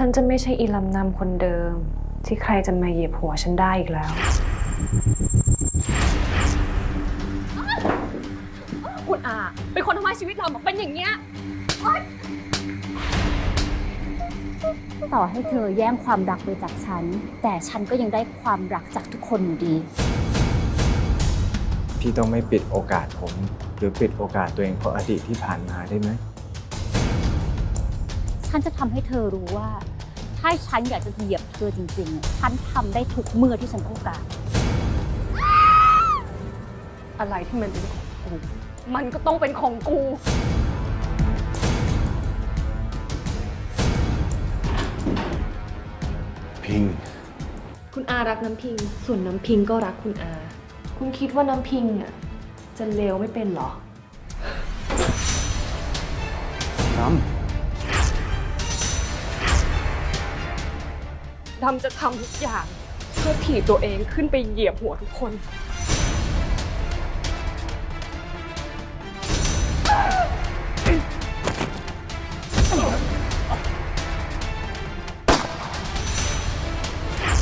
ฉันจะไม่ใช่อีลำนำคนเดิม ที่ใครจะมาเหยียบหัวฉันได้อีกแล้ว คุณอาเป็นคนทำให้ชีวิตเราเป็นอย่างเงี้ย ต่อให้เธอแย่งความรักไปจากฉัน แต่ฉันก็ยังได้ความรักจากทุกคนอยู่ดี พี่ต้องไม่ปิดโอกาสผม หรือปิดโอกาสตัวเองเพราะอดีตที่ผ่านมาได้ไหม ฉันจะทำให้เธอรู้ว่า ถ้าฉันอยากจะเหยียบเธอจริงๆ ฉันทำได้ทุกเมื่อที่ฉันต้องการ อะไรที่มันเป็นของกู มันก็ต้องเป็นของกู พิง คุณอารักน้ำพิง ส่วนน้ำพิงก็รักคุณอา คุณคิดว่าน้ำพิงอะจะเลวไม่เป็นเหรอน้ ดำจะทำทุกอย่าง เพื่อถีบตัวเองขึ้นไปเหยียบหัวทุกคน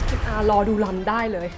คุณอารอดูลำได้เลย